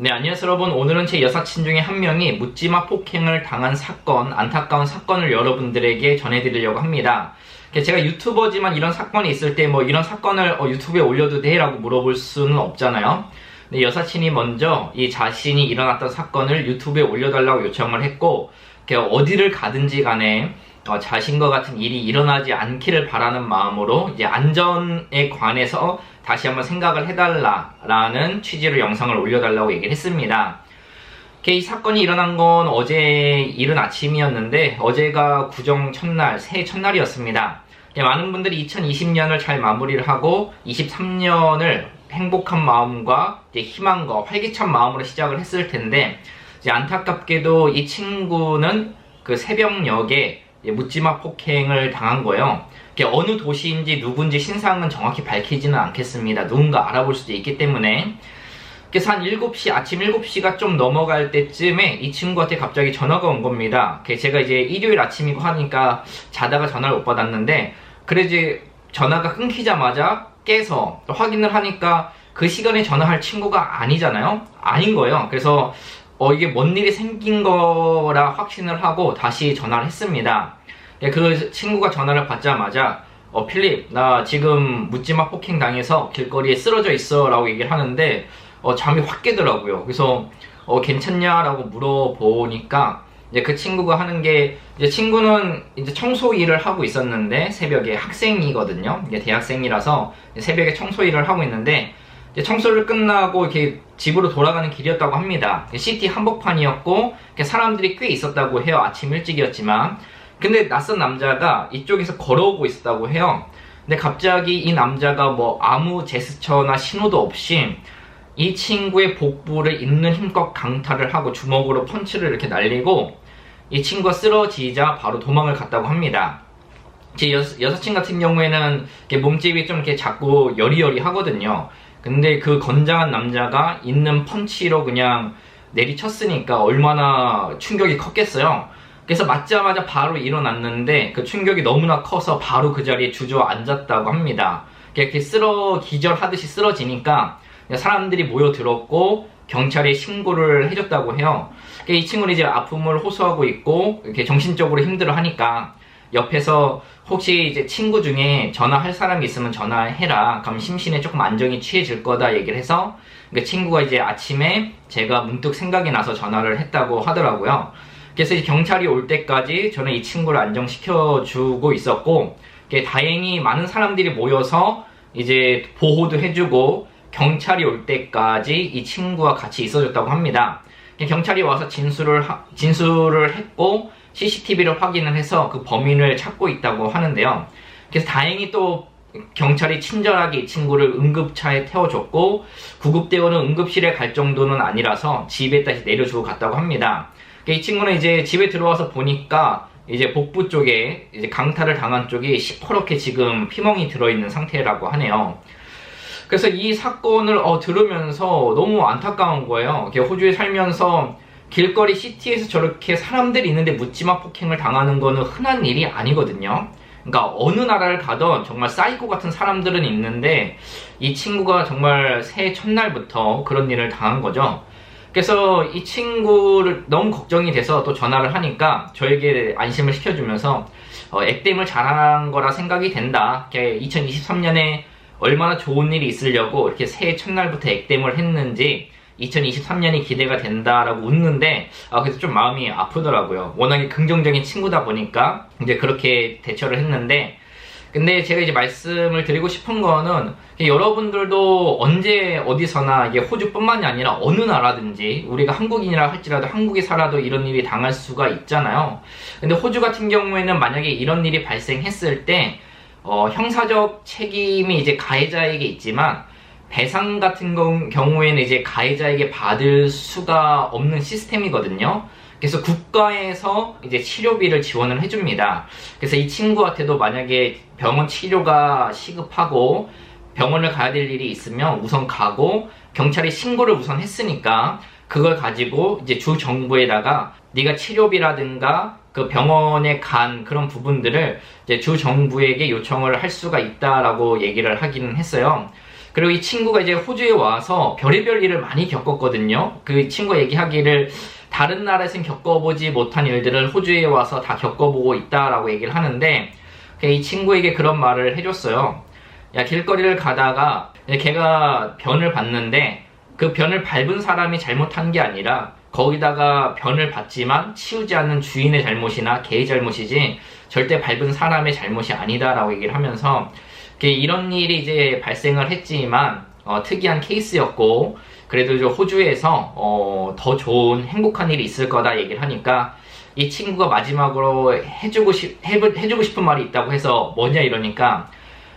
네, 안녕하세요 여러분. 오늘은 제 여사친 중에 한 명이 묻지마 폭행을 당한 사건, 안타까운 사건을 여러분들에게 전해드리려고 합니다. 제가 유튜버지만 이런 사건이 있을 때 뭐 이런 사건을 어, 유튜브에 올려도 돼? 라고 물어볼 수는 없잖아요. 근데 여사친이 먼저 이 자신이 일어났던 사건을 유튜브에 올려달라고 요청을 했고, 어디를 가든지 간에 어, 자신과 같은 일이 일어나지 않기를 바라는 마음으로 이제 안전에 관해서 다시 한번 생각을 해달라라는 취지로 영상을 올려달라고 얘기를 했습니다. 이 사건이 일어난 건 어제 이른 아침이었는데 어제가 구정 첫날, 새해 첫날이었습니다. 많은 분들이 2020년을 잘 마무리를 하고 23년을 행복한 마음과 희망과 활기찬 마음으로 시작을 했을 텐데 안타깝게도 이 친구는 그 새벽녘에 묻지마 폭행을 당한 거예요. 어느 도시인지 누군지 신상은 정확히 밝히지는 않겠습니다. 누군가 알아볼 수도 있기 때문에. 그래서 한 7시, 아침 7시가 좀 넘어갈 때쯤에 이 친구한테 갑자기 전화가 온 겁니다. 제가 이제 일요일 아침이고 하니까 자다가 전화를 못 받았는데, 그래 이제 전화가 끊기자마자 깨서 확인을 하니까 그 시간에 전화할 친구가 아니잖아요? 아닌 거예요. 그래서 어, 이게 뭔 일이 생긴 거라 확신을 하고 다시 전화를 했습니다. 예, 그 친구가 전화를 받자마자 어, 필립, 나 지금 묻지마 폭행 당해서 길거리에 쓰러져 있어 라고 얘기를 하는데 어, 잠이 확 깨더라고요. 그래서 어, 괜찮냐라고 물어보니까 이제 그 친구가 하는 게 이제 친구는 이제 청소 일을 하고 있었는데 새벽에 학생이거든요. 이제 대학생이라서 새벽에 청소 일을 하고 있는데 청소를 끝나고 이렇게 집으로 돌아가는 길이었다고 합니다. 시티 한복판이었고 사람들이 꽤 있었다고 해요. 아침 일찍이었지만. 근데 낯선 남자가 이쪽에서 걸어오고 있었다고 해요. 근데 갑자기 이 남자가 뭐 아무 제스처나 신호도 없이 이 친구의 복부를 있는 힘껏 강타를 하고 주먹으로 펀치를 이렇게 날리고 이 친구가 쓰러지자 바로 도망을 갔다고 합니다. 제 여, 여사친 같은 경우에는 몸집이 좀 이렇게 작고 여리여리 하거든요. 근데 그 건장한 남자가 있는 펀치로 그냥 내리쳤으니까 얼마나 충격이 컸겠어요. 그래서 맞자마자 바로 일어났는데 그 충격이 너무나 커서 바로 그 자리에 주저앉았다고 합니다. 이렇게 쓰러 기절하듯이 쓰러지니까 사람들이 모여들었고 경찰에 신고를 해줬다고 해요. 이 친구는 이제 아픔을 호소하고 있고 이렇게 정신적으로 힘들어하니까 옆에서 혹시 이제 친구 중에 전화할 사람이 있으면 전화해라. 그럼 심신에 조금 안정이 취해질 거다 얘기를 해서 그 친구가 이제 아침에 제가 문득 생각이 나서 전화를 했다고 하더라고요. 그래서 경찰이 올 때까지 저는 이 친구를 안정시켜 주고 있었고 다행히 많은 사람들이 모여서 이제 보호도 해주고 경찰이 올 때까지 이 친구와 같이 있어줬다고 합니다. 경찰이 와서 진술을 하, 진술을 했고 CCTV를 확인을 해서 그 범인을 찾고 있다고 하는데요. 그래서 다행히 또 경찰이 친절하게 이 친구를 응급차에 태워줬고 구급대원은 응급실에 갈 정도는 아니라서 집에 다시 내려주고 갔다고 합니다. 이 친구는 이제 집에 들어와서 보니까 이제 복부 쪽에 이제 강탈을 당한 쪽이 시퍼렇게 지금 피멍이 들어있는 상태라고 하네요. 그래서 이 사건을 어, 들으면서 너무 안타까운 거예요. 호주에 살면서 길거리 시티에서 저렇게 사람들이 있는데 묻지마 폭행을 당하는 거는 흔한 일이 아니거든요. 그러니까 어느 나라를 가던 정말 사이코 같은 사람들은 있는데 이 친구가 정말 새해 첫날부터 그런 일을 당한 거죠. 그래서 이 친구를 너무 걱정이 돼서 또 전화를 하니까 저에게 안심을 시켜주면서 어, 액땜을 잘한 거라 생각이 된다. 2023년에 얼마나 좋은 일이 있으려고 이렇게 새해 첫날부터 액땜을 했는지 2023년이 기대가 된다라고 웃는데 아 그래서 좀 마음이 아프더라고요. 워낙에 긍정적인 친구다 보니까 이제 그렇게 대처를 했는데 근데 제가 이제 말씀을 드리고 싶은 거는 여러분들도 언제 어디서나 이게 호주뿐만이 아니라 어느 나라든지 우리가 한국인이라 할지라도 한국에 살아도 이런 일이 당할 수가 있잖아요. 근데 호주 같은 경우에는 만약에 이런 일이 발생했을 때 어, 형사적 책임이 이제 가해자에게 있지만 배상 같은 경우에는 이제 가해자에게 받을 수가 없는 시스템이거든요. 그래서 국가에서 이제 치료비를 지원을 해줍니다. 그래서 이 친구한테도 만약에 병원 치료가 시급하고 병원을 가야 될 일이 있으면 우선 가고 경찰이 신고를 우선 했으니까 그걸 가지고 이제 주 정부에다가 네가 치료비라든가 그 병원에 간 그런 부분들을 이제 주 정부에게 요청을 할 수가 있다라고 얘기를 하기는 했어요. 그리고 이 친구가 이제 호주에 와서 별의별 일을 많이 겪었거든요. 그 친구 얘기하기를 다른 나라에선 겪어보지 못한 일들을 호주에 와서 다 겪어보고 있다라고 얘기를 하는데 이 친구에게 그런 말을 해줬어요. 야 길거리를 가다가 걔가 변을 봤는데 그 변을 밟은 사람이 잘못한 게 아니라 거기다가 변을 받지만 치우지 않는 주인의 잘못이나 개의 잘못이지 절대 밟은 사람의 잘못이 아니다라고 얘기를 하면서 이런 일이 이제 발생을 했지만 어, 특이한 케이스였고 그래도 저 호주에서 어, 더 좋은 행복한 일이 있을 거다 얘기를 하니까 이 친구가 마지막으로 해주고 싶 해주고 싶은 말이 있다고 해서 뭐냐 이러니까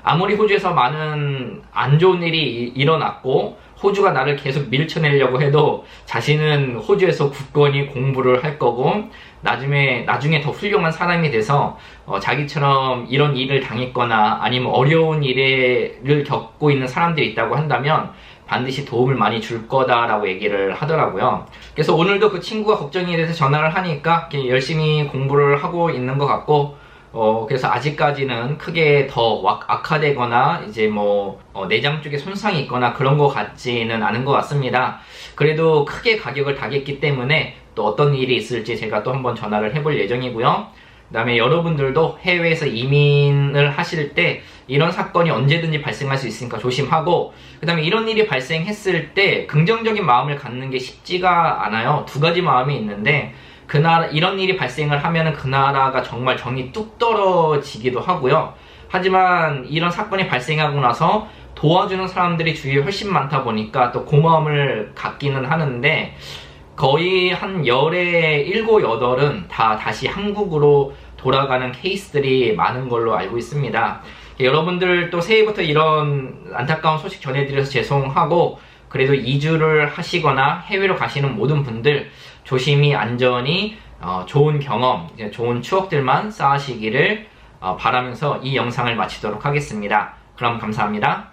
아무리 호주에서 많은 안 좋은 일이 일어났고 호주가 나를 계속 밀쳐내려고 해도 자신은 호주에서 굳건히 공부를 할 거고 나중에 나중에 더 훌륭한 사람이 돼서 어, 자기처럼 이런 일을 당했거나 아니면 어려운 일을 겪고 있는 사람들이 있다고 한다면 반드시 도움을 많이 줄 거다라고 얘기를 하더라고요. 그래서 오늘도 그 친구가 걱정이 돼서 전화를 하니까 열심히 공부를 하고 있는 것 같고 어, 그래서 아직까지는 크게 더 악화되거나 이제 뭐 어, 내장 쪽에 손상이 있거나 그런 것 같지는 않은 것 같습니다. 그래도 크게 가격을 다겠기 때문에 또 어떤 일이 있을지 제가 또 한번 전화를 해볼 예정이고요. 그 다음에 여러분들도 해외에서 이민을 하실 때 이런 사건이 언제든지 발생할 수 있으니까 조심하고 그 다음에 이런 일이 발생했을 때 긍정적인 마음을 갖는 게 쉽지가 않아요. 두 가지 마음이 있는데 그 나라 이런 일이 발생을 하면은 그 나라가 정말 정이 뚝 떨어지기도 하고요. 하지만 이런 사건이 발생하고 나서 도와주는 사람들이 주위에 훨씬 많다 보니까 또 고마움을 갖기는 하는데 거의 한 열에 일곱 여덟은 다 다시 한국으로 돌아가는 케이스들이 많은 걸로 알고 있습니다. 여러분들 또 새해부터 이런 안타까운 소식 전해드려서 죄송하고 그래도 이주를 하시거나 해외로 가시는 모든 분들 조심히 안전히 어, 좋은 경험, 좋은 추억들만 쌓으시기를 어, 바라면서 이 영상을 마치도록 하겠습니다. 그럼 감사합니다.